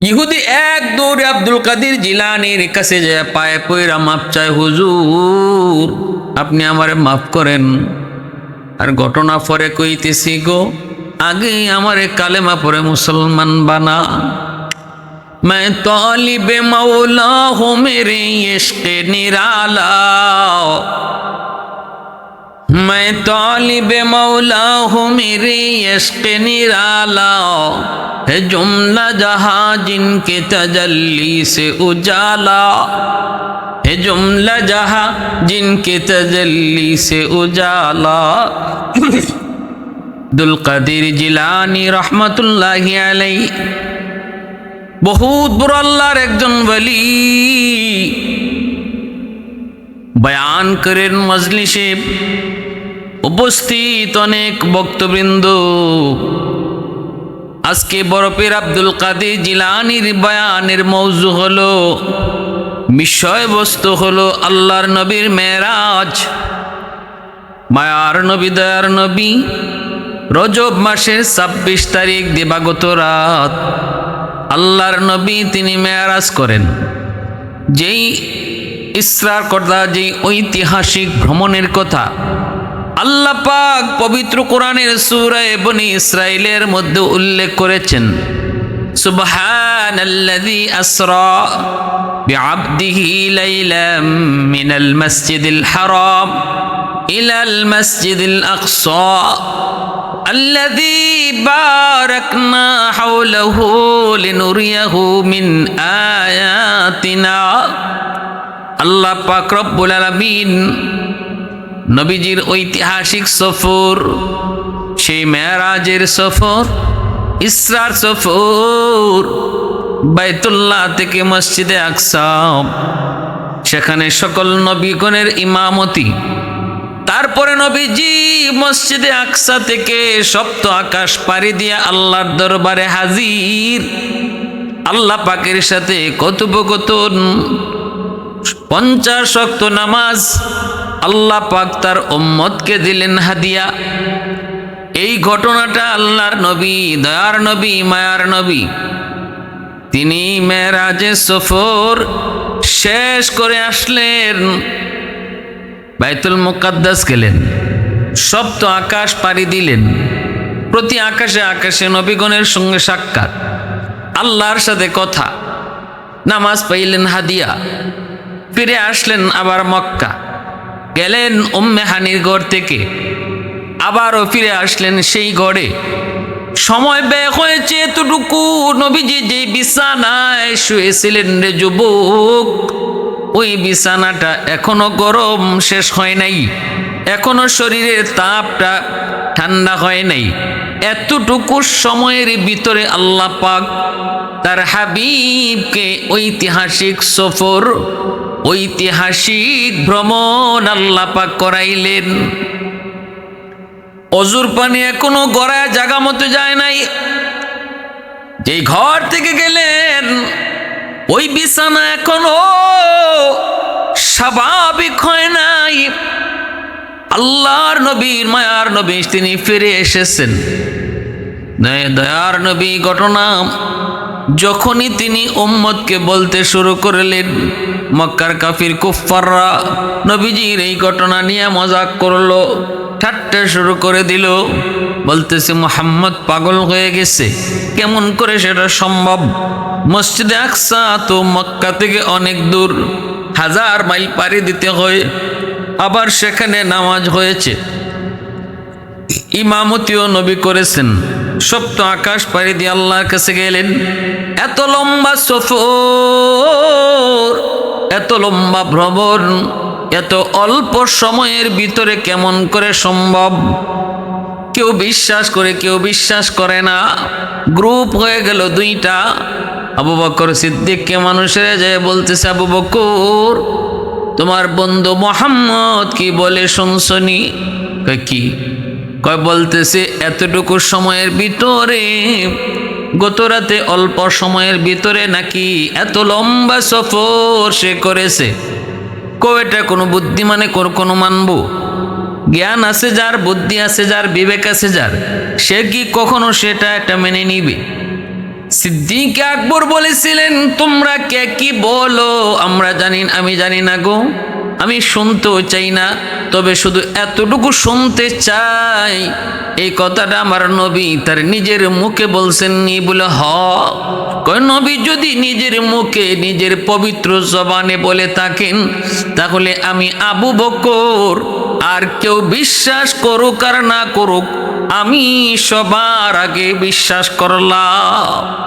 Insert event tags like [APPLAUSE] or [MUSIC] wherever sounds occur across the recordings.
ইহুদি এক দৌড়ে আব্দুল কাদির জিলানির কাছে যায় পায়ে পয়রা মাপ চায় হুজুর আপনি আমারে মাফ করেন আর ঘটনা পরে কইতেছি গো আগে আমারে কালেমা পরে মুসলমান বানা मैं तालिब मौला हूँ मेरे इश्क निराला میں طالب مولا ہوں، میری عشق نرالا۔ ہے جملہ جہاں جن کے تجلی سے اجالا۔ ہے جملہ جہاں جن کے تجلی سے اجالا۔ دلقدر جیلانی رحمت اللہ علیہ۔ بہت برا اللہ একজন ولی۔ بیان করেন মজলিসে উপস্থিত অনেক বক্তবৃন্দ আজকে বরফের আব্দুল কাদের জিলানির বয়ানের মৌজু হলো, বিষয়বস্তু হলো আল্লাহর নবীর মেরাজ। মায়ার নবী, দয়ার নবী, রজব মাসের ছাব্বিশ তারিখ দিবাগত রাত। আল্লাহর নবী তিনি মেয়ারাজ করেন। যেই ইসরার কথা, যেই ঐতিহাসিক ভ্রমণের কথা আল্লাহ পাক পবিত্র কোরআনের সূরায়ে বনি ইসরাইলের মধ্যে উল্লেখ করেছেন সুবহানাল্লাযী আসরা বিআবদিহি লাইলাম মিনাল মাসজিদিল হারাম ইলাল মাসজিদিল আকসা الذي باركنا حوله لنريه من آياتنا আল্লাহ পাক রব্বুল আলামিন নবীজির ঐতিহাসিক সফর, সেই মেয়ারাজের সফর, ইসরার সফর, বাইতুল্লাহ থেকে মসজিদে আকসাম সেখানে সকল নবীগণের ইমামতি। তারপরে নবীজি মসজিদে আকসা থেকে সপ্ত আকাশ পাড়ি দিয়ে আল্লাহর দরবারে হাজির। আল্লাহ পাকের সাথে কথোপকথন, পঞ্চাশ শক্ত নামাজ আল্লাহ পাক তার উম্মতকে দিলেন হাদিয়া। এই ঘটনাটা আল্লাহর নবী, দয়ার নবী, মায়ার নবী। তিনি মেয়েরাজে সফর শেষ করে আসলেন, বাইতুল মুকাদ্দাস গেলেন, সপ্ত আকাশ পাড়ি দিলেন। প্রতি আকাশে আকাশে নবীগণের সঙ্গে সাক্ষাৎ, আল্লাহর সাথে কথা। নামাজ পাইলেন হাদিয়া, ফিরে আসলেন আবার মক্কা। গেলেন উম্মে হানির ঘর থেকে। আবারও ফিরে আসলেন সেই ঘরে সময় ব্যয় হয়েছে এতটুকু, নবীজি যে বিছানায় শুয়েছিলেন রে যুবক, ওই বিছানাটা এখনও গরম, শেষ হয় নাই। এখনও শরীরের তাপটা ঠান্ডা হয় নাই। এতটুকু সময়ের ভিতরে আল্লাহ পাক তার হাবিবকে ঐতিহাসিক সফর ঐতিহাসিক ভ্রমণ আল্লাহ পাক করাইলেন। অজুর পানি এখনও গড়ায় জাগা মতো যায় নাই। যেই ঘর থেকে গেলেন, ওই বিছানা এখনও স্বাভাবিক হয় নাই। আল্লাহর নবীর মায়ার নবী তিনি ফিরে এসেছেন। দয়ার নবী ঘটনা, যখনই তিনি উম্মদকে বলতে শুরু করলেন মক্কার কাফির কুফাররা নবীজির এই ঘটনা নিয়ে মজাক করল, ঠাট্টা শুরু করে দিল। বলতেছে, মোহাম্মদ পাগল হয়ে গেছে। কেমন করে সেটা সম্ভব? মসজিদে আকসা তো মক্কা থেকে অনেক দূর। হাজার মাইল পাড়ি দিতে হয়। আবার সেখানে নামাজ হয়েছে। ইমামতিও নবী করেছেন। সপ্ত আকাশ পাড়ি দিয়ে আল্লাহর কাছে গেলেন। এত লম্বা সফর। এত লম্বা ভ্রমণ, এত অল্প সময়ের ভিতরে কেমন করে সম্ভব? কেউ বিশ্বাস করে, কেউ বিশ্বাস করে না। গ্রুপ হয়ে গেল দুইটা। আবু বকর সিদ্দিককে মানুষেরা যে বলতেছে, আবু বকর, তোমার বন্ধু মোহাম্মদ কি বলে শুনছনি? কয়, কি? কয়, বলতেছে, এতটুকু সময়ের ভিতরে গত রাতে অল্প সময়ের ভিতরে নাকি এত লম্বা সফর সে করেছে। কো এটা কোনো বুদ্ধিমানে কোন কোনো মানব? জ্ঞান আছে যার, বুদ্ধি আছে যার, বিবেক আছে যার। সে কি কখনো সেটা একটা মেনে নিবে? সিদ্দিক আকবর বলেছিলেন, তোমরা কে কি বলো? আমরা জানি, আমি জানি না গো। আমি শুনতেও চাই না, তবে শুধু এতটুকু শুনতে চাই। এই কথাটা আমার নবী তার নিজের মুখে বলছেন নি বলে, হ। কয়, নবী যদি নিজের মুখে নিজের পবিত্র জবানে বলে থাকেন, তাহলে আমি আবু বকর আর কেউ বিশ্বাস করুক আর না করুক, আমি সবার আগে বিশ্বাস করলাম।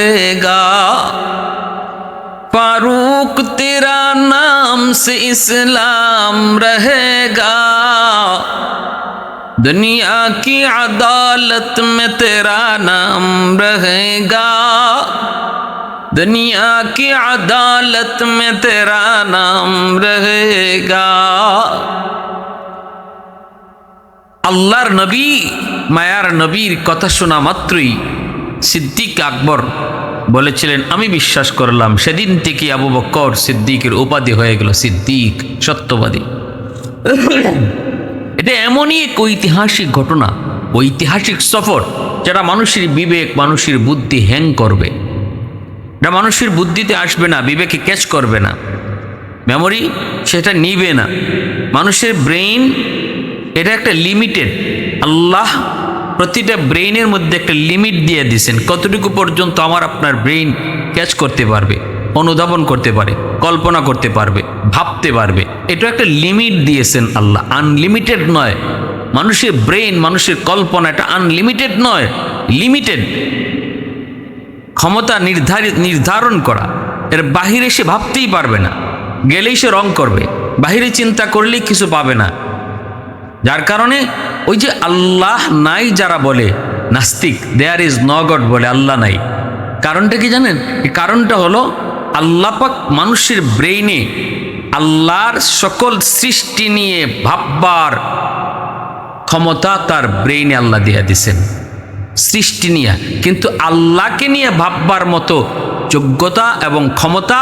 से इस्लाम रहेगा दुनिया की अदालत में तेरा नाम रहेगा दुनिया की अदालत में तेरा नाम रहेगा আল্লাহর নবী মায়ার নবীর কথা শোনা মাত্রই সিদ্দিক আকবর বলেছিলেন, আমি বিশ্বাস করলাম, সেদিন থেকে আবু বক্কর সিদ্দিকের উপাধি হয়ে গেল, সিদ্দিক সত্যবাদী। এটা এমনই এক ঐতিহাসিক ঘটনা, ঐতিহাসিক সফর, যেটা মানুষের বিবেক, মানুষের বুদ্ধি হ্যাং করবে। এটা মানুষের বুদ্ধিতে আসবে না, বিবেকে ক্যাচ করবে না। মেমোরি সেটা নিবে না। মানুষের ব্রেইন এটা একটা লিমিটেড আল্লাহ প্রতিটা ব্রেইনের মধ্যে একটা লিমিট দিয়ে দিয়েছেন কতটুকু পর্যন্ত আমার আপনার ব্রেইন ক্যাচ করতে পারবে, অনুধাবন করতে পারে, কল্পনা করতে পারবে, ভাবতে পারবে। এটা একটা লিমিট দিয়েছেন আল্লাহ, আনলিমিটেড নয়। মানুষের ব্রেইন, মানুষের কল্পনা এটা আনলিমিটেড নয়, লিমিটেড। ক্ষমতা নির্ধারিত নির্ধারণ করা, এর বাহিরে সে ভাবতেই পারবে না, গেলেই সে রং করবে, বাহিরে চিন্তা করলেই কিছু পাবে না। যার কারণে ওই যে আল্লাহ নাই যারা বলে, নাস্তিক দেয়ার ইজ ন গড বলে, আল্লাহ নাই। কারণটা কি জানেন? কারণটা হলো আল্লাহ পাক মানুষের ব্রেইনে আল্লাহর সকল সৃষ্টি নিয়ে ভাববার ক্ষমতা তার ব্রেইনে আল্লাহ দিয়ে দিছেন। সৃষ্টি নিয়ে। কিন্তু আল্লাহকে নিয়ে ভাববার মতো যোগ্যতা এবং ক্ষমতা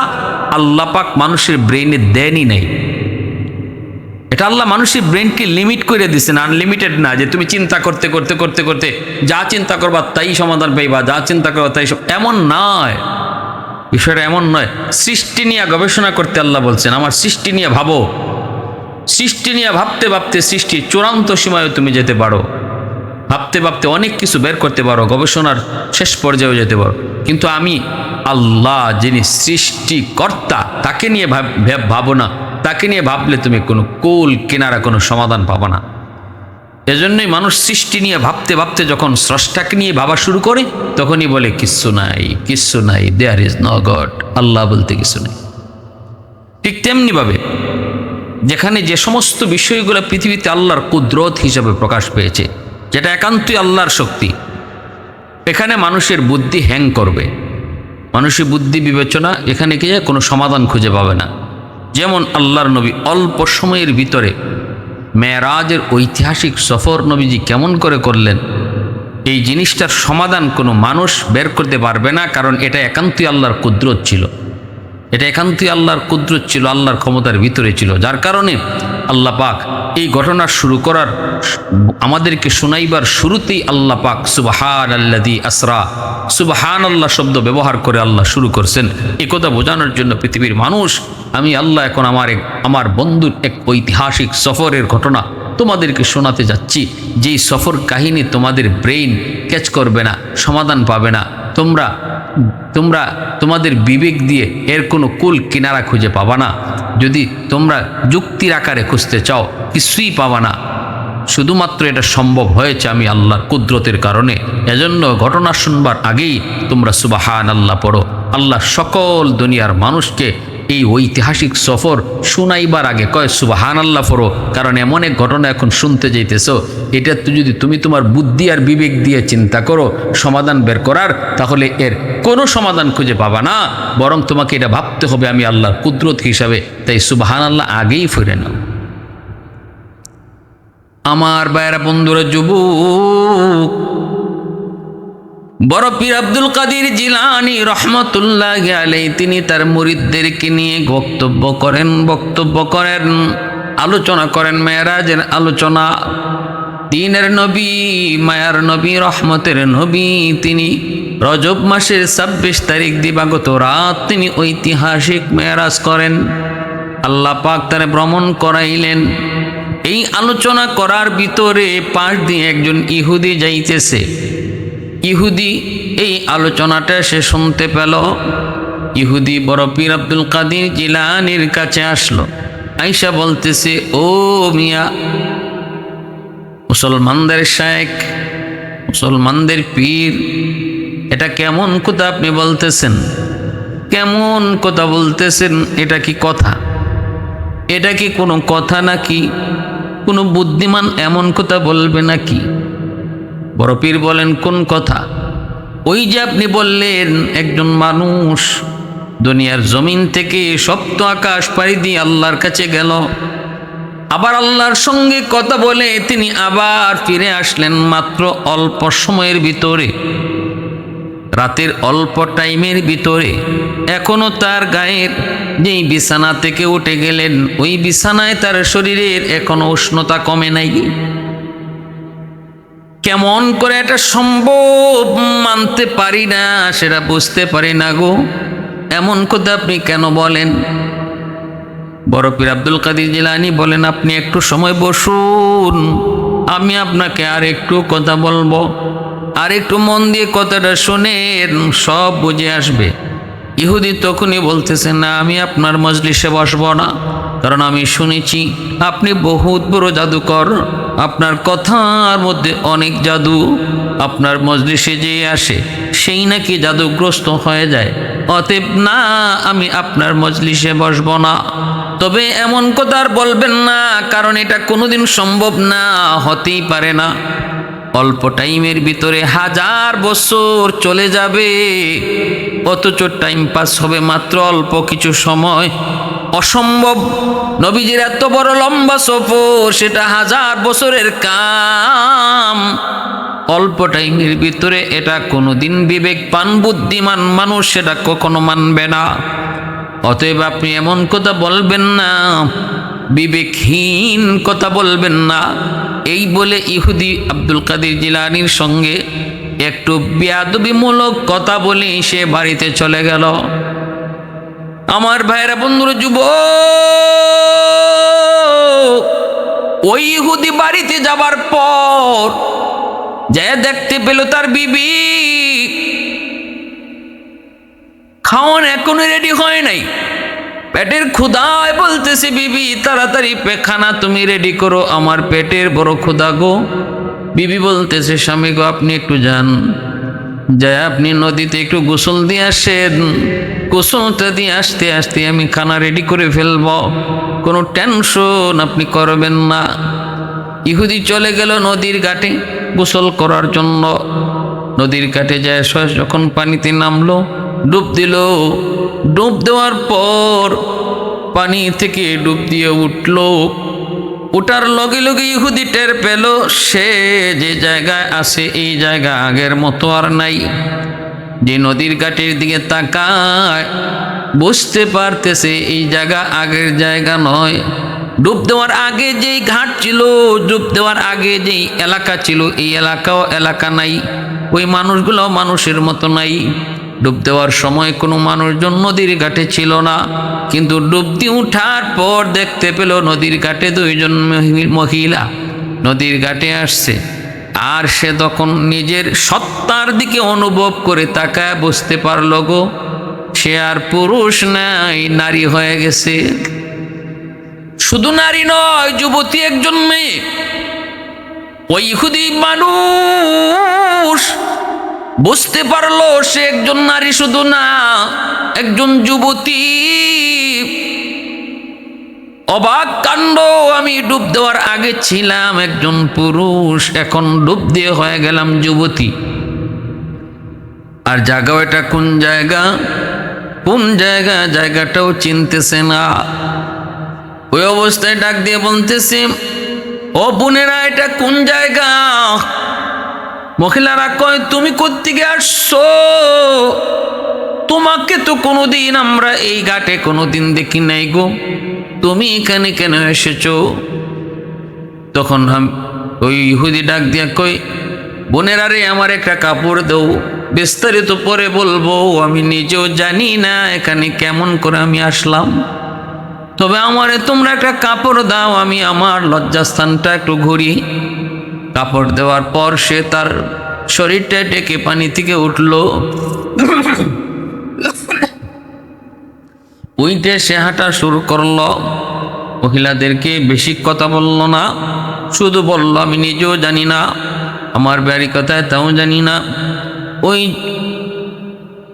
আল্লাপাক মানুষের ব্রেইনে দেনই নাই। এটা আল্লাহ মানুষের ব্রেনকে লিমিট করে দিচ্ছেন আনলিমিটেড না, যে তুমি চিন্তা করতে করতে করতে করতে যা চিন্তা করবা তাই সমাধান পাইবা, যা চিন্তা করবা তাই এমন নয়। বিষয়টা এমন নয়। সৃষ্টি নিয়ে গবেষণা করতে আল্লাহ বলছেন, আমার সৃষ্টি নিয়ে ভাবো। সৃষ্টি নিয়ে ভাবতে ভাবতে সৃষ্টি চূড়ান্ত সীমায় তুমি যেতে পারো। ভাবতে ভাবতে অনেক কিছু বের করতে পারো, গবেষণার শেষ পর্যায়ে যেতে পারো। কিন্তু আমি আল্লাহ যিনি সৃষ্টিকর্তা, তাকে নিয়ে ভাব- ভাবো না। তাকে নিয়ে ভাবলে তুমি কোনো কুল কিনারা, কোনো সমাধান পাবো না। এজন্যই মানুষ সৃষ্টি নিয়ে ভাবতে ভাবতে যখন স্রষ্টাকে নিয়ে ভাবা শুরু করে, তখনই বলে, কিচ্ছু নাই কিচ্ছু নাই দেয়ার ইজ নো গড আল্লাহ বলতে কিছু নেই। ঠিক তেমনিভাবে যেখানে যে সমস্ত বিষয়গুলো পৃথিবীতে আল্লাহর কুদরত হিসাবে প্রকাশ পেয়েছে, যেটা একান্তই আল্লাহর শক্তি, এখানে মানুষের বুদ্ধি হ্যাং করবে। মানুষের বুদ্ধি বিবেচনা এখানে গিয়ে কোনো সমাধান খুঁজে পাবে না। যেমন আল্লাহর নবী অল্প সময়ের ভিতরে মেয়েরাজের ঐতিহাসিক সফর নবীজি কেমন করে করলেন, এই জিনিসটার সমাধান কোনো মানুষ বের করতে পারবে না, কারণ এটা একান্তই আল্লাহর কুদরত ছিল। এটা একান্তই আল্লাহর কুদরত ছিল, আল্লাহর ক্ষমতার ভিতরে ছিল। যার কারণে আল্লাহ পাক এই ঘটনা শুরু করার, আমাদেরকে শোনাইবার শুরুতেই আল্লাহ পাক সুবাহান আল্লাদি আসরা সুবাহান আল্লাহ শব্দ ব্যবহার করে আল্লাহ শুরু করছেন। একথা বোঝানোর জন্য পৃথিবীর মানুষ, আমি আল্লাহ এখন আমার এক, আমার বন্ধুর এক ঐতিহাসিক সফরের ঘটনা তোমাদেরকে শোনাতে যাচ্ছি। যেই সফর কাহিনী তোমাদের ব্রেইন ক্যাচ করবে না, সমাধান পাবে না। তোমরা তোমরা তোমাদের বিবেক দিয়ে এর কোনো কুল, কিনারা খুঁজে পাবা না। যদি তোমরা যুক্তির আকারে খুঁজতে চাও, কিছুই পাবা না। শুধুমাত্র এটা সম্ভব হয়েছে আমি আল্লাহর কুদরতের কারণে। এজন্য ঘটনা শুনবার আগেই তোমরা সুবাহান আল্লাহ পড়ো। আল্লাহ সকল দুনিয়ার মানুষকে এই ঐতিহাসিক সফর শুনাইবার আগে কয় সুবাহান আল্লাহ ফরো কারণ এমন এক ঘটনা এখন শুনতে যাইতেছ। এটা যদি তুমি তোমার বুদ্ধি আর বিবেক দিয়ে চিন্তা করো, সমাধান বের করার, তাহলে এর কোনো সমাধান খুঁজে পাবা না। বরং তোমাকে এটা ভাবতে হবে আমি আল্লাহর কুদরত হিসাবে। তাই সুবাহান আল্লাহ আগেই ফিরে নাও। আমার বাইরা বন্ধুরা, যুবক বড় পীর আব্দুল কাদির জিলানি রহমতুল্লাহ আলাই তিনি তার মুরিদদেরকে নিয়ে বক্তব্য করেন বক্তব্য করেন, আলোচনা করেন। মেয়েরাজের আলোচনা, দিনের নবী, মায়ার নবী, রহমতের নবী, তিনি রজব মাসের ছাব্বিশ তারিখ দিবাগত রাত তিনি ঐতিহাসিক মেয়ারাজ করেন। আল্লাহ পাক তারে ভ্রমণ করাইলেন। এই আলোচনা করার ভিতরে পাশ দিয়ে একজন ইহুদি যাইতেছে। ইহুদি, এই আলোচনাটা সে শুনতে পেল। ইহুদি বড় পীর আব্দুল কাদির জিলানির কাছে আসলো। আইসা বলতেছে, ও মিয়া, মুসলমানদের শেখ মুসলমানদের পীর, এটা কেমন কথা আপনি বলতেছেন? কেমন কথা বলতেছেন? এটা কি কথা? এটা কি কোনো কথা নাকি? কোনো বুদ্ধিমান এমন কথা বলবে নাকি? বড় পীর বলেন, কোন কথা? ওই যে আপনি বললেন, একজন মানুষ দুনিয়ার জমিন থেকে সপ্ত আকাশ পাড়ি দিয়ে আল্লাহর কাছে গেল। আবার আল্লাহর সঙ্গে কথা বলে তিনি আবার ফিরে আসলেন মাত্র অল্প সময়ের ভিতরে। রাতের অল্প টাইমের ভিতরে। এখনও তার গায়ের যেই বিছানা থেকে উঠে গেলেন, ওই বিছানায় তার শরীরের এখনও উষ্ণতা কমে নাই। কেমন করে এটা সম্ভব মানতে পারি না সেটা বুঝতে পারি না গো। এমন কথা আপনি কেন বলেন? বড় পীর আব্দুল কাদির জিলানি বলেন, আপনি একটু সময় বসুন, আমি আপনাকে আর একটু কথা বলব। আর একটু মন দিয়ে কথাটা শুনেন, সব বুঝে আসবে। ইহুদি তখনই বলতেছে, না, আমি আপনার মজলিসে বসবো না। কারণ আমি শুনেছি, আপনি বহুত বড় জাদুকর। আপনার কথার মধ্যে অনেক জাদু আপনার মজলিসে যে আসে, সেই নাকি জাদুগ্রস্ত হয়ে যায়। অতএব না, আমি আপনার মজলিসে বসবো না। তবে এমন কথা আর বলবেন না, কারণ এটা কোনোদিন সম্ভব না, হতেই পারে না। অল্প টাইমের ভিতরে হাজার বছর চলে যাবে। অথচ টাইম পাস হবে মাত্র অল্প কিছু সময়। অসম্ভব। নবীজির এত বড় লম্বা সফর, সেটা হাজার বছরের কাম। অল্প টাইমের ভিতরে এটা কোনোদিন বিবেক পান, বুদ্ধিমান মানুষ সেটা কখনো মানবে না। অতএব আপনি এমন কথা বলবেন না বিবেকহীন কথা বলবেন না। এই বলে ইহুদি আব্দুল কাদের জিলানির সঙ্গে একটু বেয়াদবিমূলক কথা বলে সে বাড়িতে চলে গেল। আমার ভাইয়েরা, বন্ধুর যুব ওই ইহুদি বাড়িতে যাবার পর যে দেখতে পেল তার বিবি, খাওয়ান এখনও রেডি হয় নাই। পেটের ক্ষুদায় বলতেছে, বিবি, তাড়াতাড়ি পেখানা তুমি রেডি করো, আমার পেটের বড় ক্ষুদা গো। বিবি বলতেছে, স্বামী গো, আপনি একটু যান। যাই, আপনি নদীতে একটু গোসল দিয়ে আসেন। গোসলটা দিয়ে আসতে আসতে আমি খানা রেডি করে ফেলব। কোনো টেনশন আপনি করবেন না। ইহুদি চলে গেল নদীর ঘাটে গোসল করার জন্য। নদীর ঘাটে যায়, যখন পানিতে নামলো, ডুব দিল। ডুব দেওয়ার পর পানি থেকে ডুব দিয়ে উঠল। ওটার লগে লগে ইহুদি টের পেল, সে যে জায়গায় আছে, এই জায়গা আগের মতো আর নাই। যে নদীর ঘাটের দিকে তাকায়, বুঝতে পারতেছে এই জায়গা আগের জায়গা নয়। ডুব দেওয়ার আগে যেই ঘাট ছিল, ডুব দেওয়ার আগে যেই এলাকা ছিল, এই এলাকাও এলাকা নাই। ওই মানুষগুলো মানুষের মতো নাই। ডুব দেওয়ার সময় কোনো মানুষজন নদীর ঘাটে ছিল না। কিন্তু ডুবতি উঠার পর দেখতে পেল নদীর ঘাটে দুইজন মহিলা নদীর ঘাটে আসছে। আর সে তখন নিজের সত্তার দিকে অনুভব করে তাকায় বুঝতে পারল গো, সে আর পুরুষ নাই, নারী হয়ে গেছে। শুধু নারী নয়, যুবতী একজন মেয়ে। ওই খুদি মানুষ বুঝতে পারল সে একজন নারী শুধু না, একজন যুবতী। অবাক কাণ্ড, আমি ডুব দেওয়ার আগে ছিলাম একজন পুরুষ, এখন ডুব দিয়ে হয়ে গেলাম যুবতী। আর জায়গা এটা কোন জায়গা? কোন জায়গা? জায়গাটাও চিনতেছে না। ওই অবস্থায় ডাক দিয়ে বলতেছে, ও বোনেরা, এটা কোন জায়গা? মহিলারা কয়, তুমি কোত্থেকে আসছো? তোমাকে তো কোনোদিন আমরা এই ঘাটে কোনোদিন দেখি নাই গো। তুমি এখানে কেন এসেছ? তখন ওই ইহুদি ডাক দিয়া কই বোনেরা রে, আমার একটা কাপড় দাও। বিস্তারিত পরে বলব, আমি নিজেও জানি না এখানে কেমন করে আমি আসলাম। তবে আমারে তোমরা একটা কাপড় দাও, আমি আমার লজ্জাস্থানটা একটু ঘুরি কাপড় দেওয়ার পর সে তার শরীরটা ডেকে পানি থেকে উঠল। উইটে সে হাঁটা শুরু করল। মহিলাদেরকে বেশি কথা বলল না। শুধু বলল, আমি নিজেও জানি না। আমার বাড়ি কথায় তাও জানি না। ওই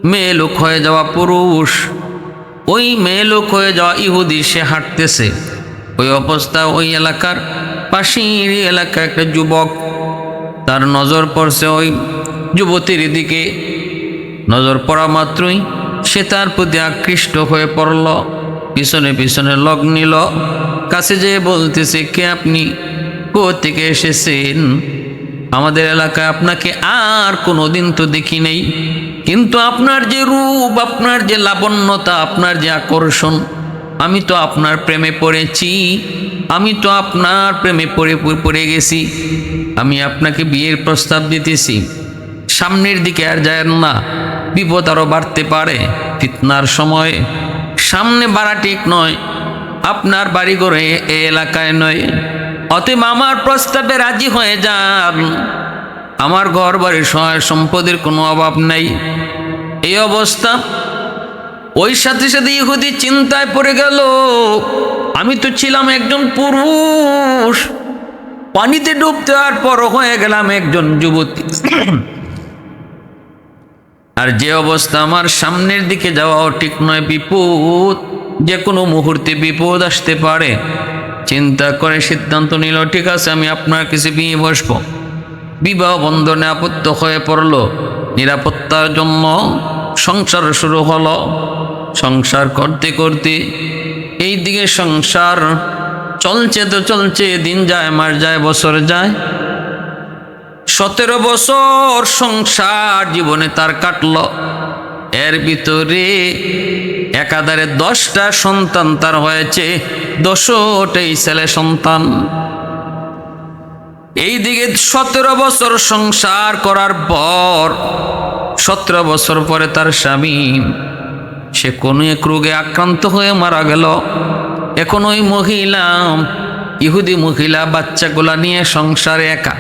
মেয়ে লোক হয়ে যাওয়া পুরুষ, ওই মেয়ে লোক হয়ে যাওয়া ইহুদি, সে হাঁটতেছে। ওই অবস্থা ওই এলাকার। পাশের এলাকা একটা যুবক, তার নজর পড়ছে ওই যুবতীর দিকে। নজর পড়া মাত্রই সে তার প্রতি আকৃষ্ট হয়ে পড়ল, পিছনে পিছনে লগ নিল। কাছে যেয়ে বলতেছে, কে আপনি? থেকে এসেছেন? আমাদের এলাকায় আপনাকে আর কোনো দিন তো দেখি নেই। কিন্তু আপনার যে রূপ, আপনার যে লাবণ্যতা, আপনার যে আকর্ষণ আমি তো আপনার প্রেমে পড়েছি, আমি তো আপনার প্রেমে পড়ে পড়ে গেছি। আমি আপনাকে বিয়ের প্রস্তাব দিতেছি। সামনের দিকে আর যায় না, বিপদ আরও বাড়তে পারে ফিতনার সময়। সামনে বাড়া ঠিক নয়, আপনার বাড়ি ঘরে এ এলাকায় নয়। অতএব আমার প্রস্তাবে রাজি হয়ে যান। আমার ঘর বাড়ির সহায় সম্পদের কোনো অভাব নাই। এই অবস্থা ওই সাথে সাথে ইহুদি চিন্তায় পড়ে গেল, আমি তো ছিলাম একজন পুরুষ। পানিতে ডুব দেওয়ার পর হয়ে গেলাম একজন যুবতী। আর যে অবস্থা আমার সামনের দিকে যাওয়াও ঠিক নয়, বিপদ। যে কোনো মুহূর্তে বিপদ আসতে পারে। চিন্তা করে সিদ্ধান্ত নিল, ঠিক আছে, আমি আপনার কিছু বিয়ে বসব। বিবাহ বন্ধনে আপত্ত হয়ে পড়ল। নিরাপত্তার জন্য সংসার শুরু হলো। সংসার করতে করতে এই দিকে সংসার চলছে তো চলছে, দিন যায়, মাস যায়, বছর যায়। সতেরো বছর সংসার জীবনে তার কাটল। এর ভিতরে একাধারে দশটা সন্তান তার হয়েছে, দশটাই ছেলে সন্তান। এই দিকে সতেরো বছর সংসার করার পর, সতেরো বছর পরে তার স্বামী সে কোনো এক রোগে আক্রান্ত হয়ে মারা গেল। এখন ওই মহিলা, ইহুদি মহিলা, বাচ্চাগুলা নিয়ে সংসারে একা।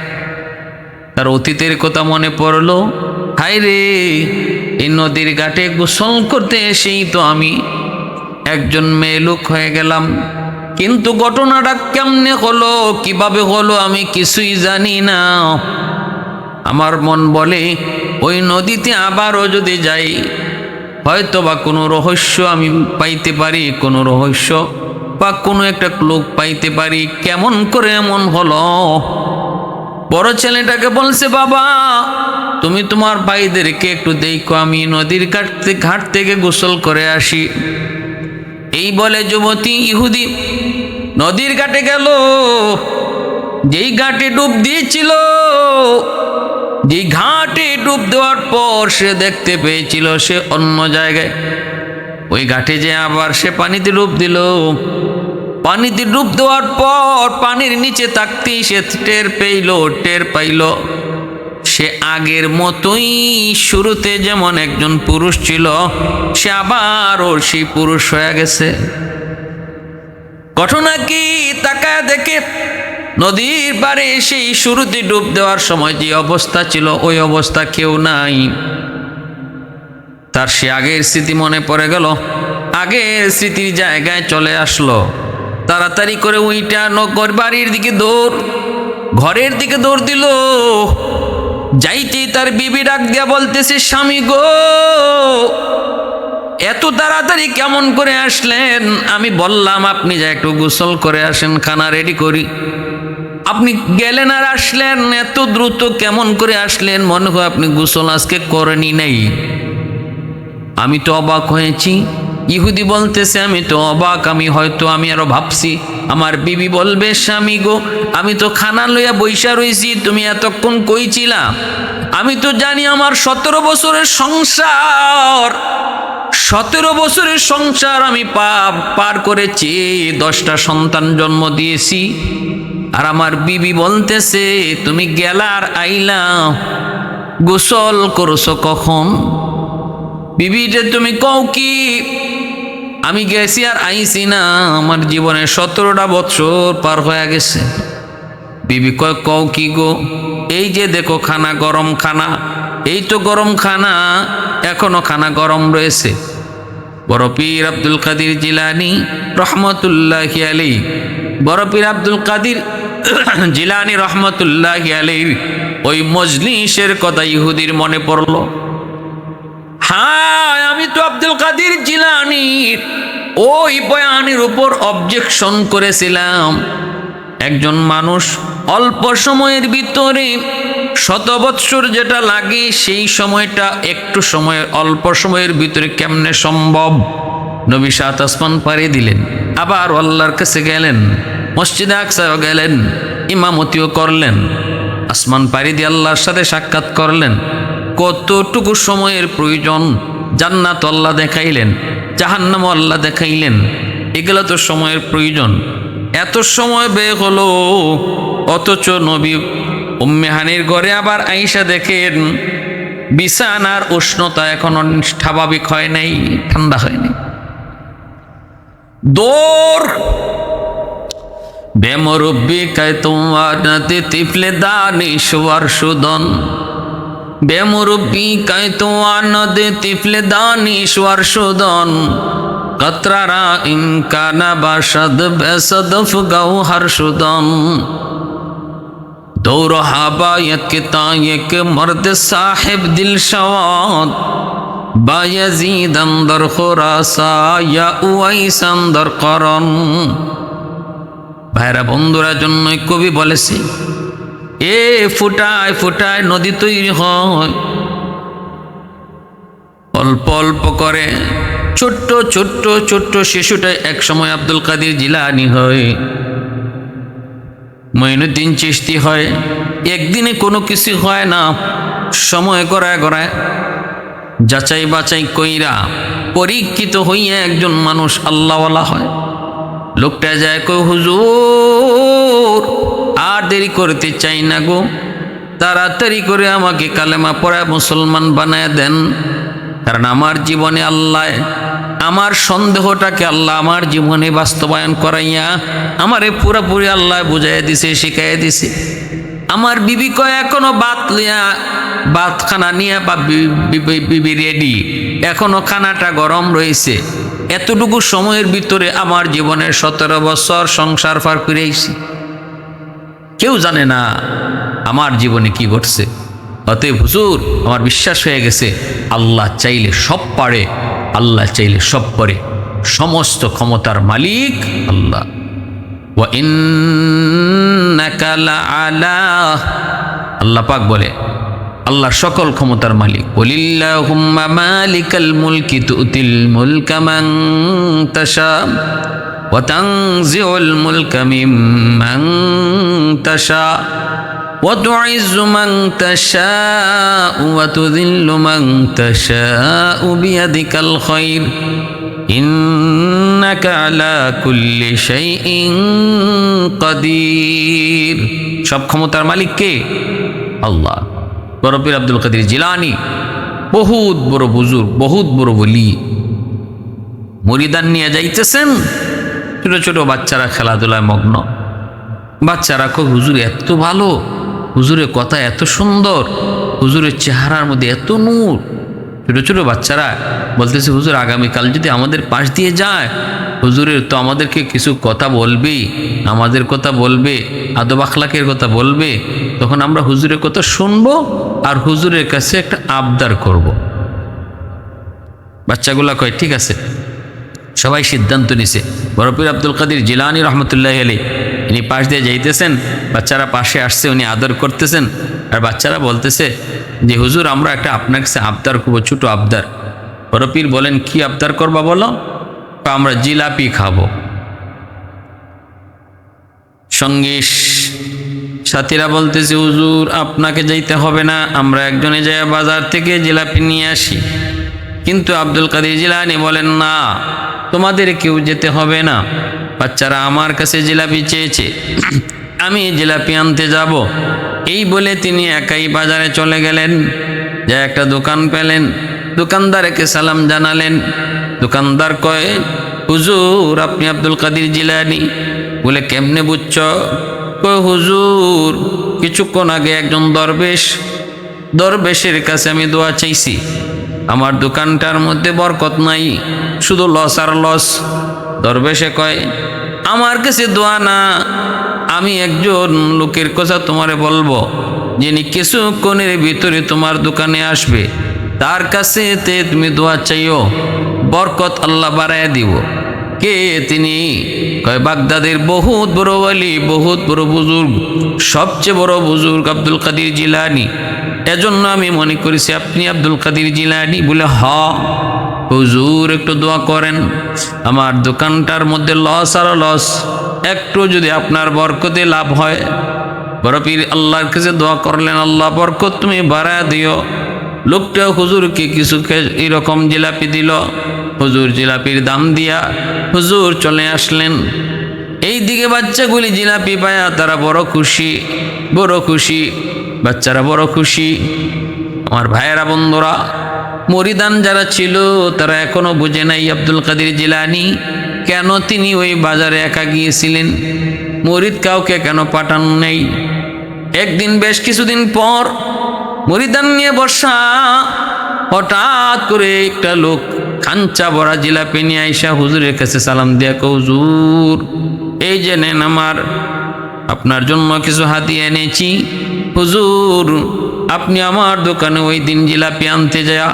তার অতীতের কথা মনে পড়ল হাই রে, এই নদীর ঘাটে গোসল করতে এসেই তো আমি। একজন মেয়ে লোক হয়ে গেলাম। কিন্তু ঘটনাটা কেমনে হলো, কীভাবে হলো আমি কিছুই জানি না। আমার মন বলে, ওই নদীতে আবারও যদি যাই হয়তো বা কোনো রহস্য আমি পাইতে পারি, কোনো রহস্য বা কোনো একটা লোক পাইতে পারি। কেমন করে এমন হলো? বড় ছেলেটাকে বলছে, বাবা, তুমি তোমার ভাইদেরকে একটু দেখো, আমি নদীর থেকে ঘাট থেকে গোসল করে আসি। এই বলে যুবতী ইহুদি, নদীর ঘাটে গেল, যেই ঘাটে ডুব দিয়েছিল যেই ঘাটে ডুব দেওয়ার পর সে দেখতে পেয়েছিল সে অন্য জায়গায়। ওই ঘাটে যে আবার সে পানিতে ডুব দিল। পানিতে ডুব দেওয়ার পর পানির নিচে থাকতেই সে টের পেইল, টের পাইল। সে আগের মতোই শুরুতে যেমন একজন পুরুষ ছিল, সে আবারও সেই পুরুষ হয়ে গেছে। ঘটনা কি তাকায় দেখে নদীর পারে সেই শুরুতে ডুব দেওয়ার সময় যে অবস্থা ছিল, ওই অবস্থা কেউ নাই। তার সে আগের স্মৃতি মনে পড়ে গেল। আগের স্মৃতির জায়গায় চলে আসলো। তাড়াতাড়ি করে ওইটা নগর বাড়ির দিকে দৌড়, ঘরের দিকে দৌড় দিল। যাইতেই তার বিবি ডাক দিয়া বলতেছে, স্বামী গো, এত তাড়াতাড়ি কেমন করে আসলেন? আমি বললাম, আপনি যা একটু গোসল করে আসেন, খানা রেডি করি। আপনি গেলেন আর আসলেন, এত দ্রুত কেমন করে আসলেন? মনে হয় আপনি গোসল আজকে করেনি নাই। আমি তো অবাক হয়েছি। ইহুদি বলতেছে, আমি তো অবাক, আমি হয়তো, আমি আরও ভাবছি। আমার বিবি বলবে, স্বামী গো, আমি তো খানা লইয়া বৈশা রইছি, তুমি এতক্ষণ কইছিলা আমি তো জানি আমার সতেরো বছরের সংসার, সতেরো বছরের সংসার আমি পার করেছি, দশটা সন্তান জন্ম দিয়েছি। আর আমার বিবি বলতেছে, তুমি গেলার আইলা, গোসল করছ কখন? বিবিটা তুমি কও কি? আমি গেছি আর আইছি না, আমার জীবনে সতেরোটা বছর পার হয়ে গেছে। বিবি কয়, কও কি গো? এই যে দেখো খানা গরম খানা, এই তো গরম খানা, এখনও খানা গরম রয়েছে। বড় পীর আব্দুল কাদির জিলানি রহমতুল্লাহ আলী বড় পীর আব্দুল কাদির [CLEARS THROAT] জিলানি রহমতুল্লাহ আলীর ওই মজলিসের কথা ইহুদির মনে পড়ল। হ্যাঁ আমি তো আব্দুল কাদির জিলানির ওই বয়ানের উপর অবজেকশন করেছিলাম। একজন মানুষ অল্প সময়ের ভিতরে শত বৎসর যেটা লাগে, সেই সময়টা একটু সময়, অল্প সময়ের ভিতরে কেমনে সম্ভব? নবী সাত আসমান পাড়ি দিলেন। আবার আল্লাহর কাছে গেলেন, মসজিদে আকসাও গেলেন, ইমামতিও করলেন। আসমান পাড়ি দিয়ে আল্লাহর সাথে সাক্ষাৎ করলেন। কতটুকু সময়ের প্রয়োজন? জান্নাত আল্লাহ দেখাইলেন জাহান্নাম আল্লাহ দেখাইলেন। এগুলো তো সময়ের প্রয়োজন। এত সময় ব্যয় হলো, অথচ নবী উম্মেহানির ঘরে আবার আইসা দেখেন, বিছানার উষ্ণতা এখনও স্বাভাবিক হয় নাই, ঠান্ডা হয়নি দৌড় বেমরব্বি কায় তোমার নাতে সুদন। সুদন। কতরারা ইনকানা বাসদ বেসদফ গৌহর সুদন। দৌর হাবা এক মর্দ সাহেব দিল সওয়াদ বায়াজিদ আন্দর খোরাসা ইয়া আন্দর করন ভাইরা বন্ধুরা, জন্যই কবি বলেছে, এ ফুটায় ফুটায় নদী তৈরি হয়। অল্প অল্প করে ছোট্ট ছোট্ট ছোট্ট শিশুটা এক সময় আব্দুল কাদের জিলানি হয়। মঈনুদ্দিন চিস্তি হয়, একদিনে কোনো কিছু হয় না, সময় গড়ায় গড়ায়। যাচাই বাছাই কইরা পরীক্ষিত হইয়া একজন মানুষ আল্লাহওয়ালা হয়। লোকটা যায় কই হুজুর, আর দেরি করতে চাই না গো। তাড়াতাড়ি করে আমাকে কালেমা পড়ায় মুসলমান বানায় দেন। কারণ আমার জীবনে আল্লাহ, আমার সন্দেহটাকে আল্লাহ আমার জীবনে বাস্তবায়ন করাইয়া আমারে পুরোপুরি আল্লাহ বুঝাইয়া দিছে, শিখাইয়া দিছে। আমার বিবি কয় এখনও বাত লিয়া বাত খানা নিয়ে বা বিবি রেডি। এখনও খানাটা গরম রয়েছে। এতটুকু সময়ের ভিতরে আমার জীবনের সতেরো বছর সংসার পার করেছি। কেউ জানে না আমার জীবনে কি ঘটছে। অতএব হুজুর, আমার বিশ্বাস হয়ে গেছে, আল্লাহ চাইলে সব পারে, আল্লাহ চাইলে সব পারে সমস্ত ক্ষমতার মালিক আল্লাহ। আল্লাহ পাক বলে আল্লাহ সকল ক্ষমতার মালিক বলিল্লাহুম্মা মালিকাল মুলকি وتعز من تشاء وتذل من تشاء بيدك الخير إنك على كل شيء قدير সব ক্ষমতার মালিক কে আল্লাহ বরফির আব্দুল কাদির জিলানি বহুত বড় বুজুর বহুত বড় বলি মরিদান নিয়ে যাইতেছেন ছোট ছোট বাচ্চারা খেলাধুলায় মগ্ন বাচ্চারা কো হুজুর এত ভালো হুজুরের কথা এত সুন্দর, হুজুরের চেহারার মধ্যে এত নূর। ছোটো ছোটো বাচ্চারা বলতেছে, হুজুর, আগামীকাল যদি আমাদের পাশ দিয়ে যায়, হুজুরের তো আমাদেরকে কিছু কথা বলবে, আমাদের কথা বলবে, আদব আখলাকের কথা বলবে, তখন আমরা হুজুরের কথা শুনব আর হুজুরের কাছে একটা আবদার করব। বাচ্চাগুলা কয়, ঠিক আছে। সবাই সিদ্ধান্ত নিছে। বরফির আব্দুল কাদির জিলানি রহমতুল্লাহ আলী ইনি পাশ দিয়ে যাইতেছেন, বাচ্চারা পাশে আসছে, উনি আদর করতেছেন। আর বাচ্চারা বলতেছে যে, হুজুর, আমরা একটা আপনার কাছে আবদার করব, ছোটো আবদার। বরফির বলেন, কি আবদার করবা বলো? "তা আমরা জিলাপি খাব। সঙ্গে সাথীরা বলতেছে, হুজুর, আপনাকে যাইতে হবে না, আমরা একজনে যাই বাজার থেকে জিলাপি নিয়ে আসি। কিন্তু আব্দুল কাদের জিলানি বলেন, না, তোমাদের কেউ যেতে হবে না। বাচ্চারা আমার কাছে জিলাপি চেয়েছে, [CLEARS THROAT] আমি জিলাপি আনতে যাব। এই বলে তিনি একাই বাজারে চলে গেলেন। যা একটা দোকান পেলেন। দোকানদারকে সালাম জানালেন। দোকানদার কয়, হুজুর, আপনি আব্দুল কাদের জিলানি। বলে, কেমনে বুঝছ? কয়, হুজুর, কিছুক্ষণ আগে একজন দরবেশ, দরবেশের কাছে আমি দোয়া চাইছি। আমার দোকানটার মধ্যে বরকত নাই, শুধু লস আর লস দরবেশে কয়, আমার কাছে দোয়া না, আমি একজন লোকের কথা তোমারে বলব, যিনি কিছুক্ষণের ভিতরে তোমার দোকানে আসবে। তার কাছে তে তুমি দোয়া চাইও, বরকত আল্লাহ বাড়ায় দিব। কে তিনি? কয়, বাগদাদের বহুত বড় ওয়ালি, বহুত বড় বুজুর্গ, সবচেয়ে বড় বুজুর্গ আব্দুল কাদির জিলানি। এজন্য আমি মনে করেছি, আপনি আব্দুল কাদির জিলানি? বলে, হ। হুজুর একটু দোয়া করেন। আমার দোকানটার মধ্যে লস আর লস একটু যদি আপনার বরকতে লাভ হয়। বড় পীর আল্লাহর কাছে দোয়া করলেন, আল্লাহ বরকত তুমি বাড়া দিও। লোকটা হুজুরকে কিছু এরকম জিলাপি দিল। হুজুর জিলাপির দাম দিয়া হুজুর চলে আসলেন। এই দিকে বাচ্চাগুলি জিলাপি পায়া তারা বড় খুশি বড় খুশি, বাচ্চারা বড় খুশি। আমার ভাইয়েরা বন্ধুরা মরিদান যারা ছিল তারা এখনও বুঝে নাই আব্দুল কাদের জিলানি কেন তিনি ওই বাজারে একা গিয়েছিলেন। মরিদ কাউকে কেন পাঠান নেই? একদিন বেশ কিছুদিন পর মরিদান নিয়ে বর্ষা হঠাৎ করে একটা লোক খাঞ্চা ভরা জিলাপি নিয়ে আইসা হুজুরের কাছে সালাম দিয়া কও, হুজুর এই যে নেন আমার আপনার জন্য কিছু হাতিয়ে এনেছি। হুজুর আপনি আমার দোকানে ওই দিন জিলাপি আনতে যা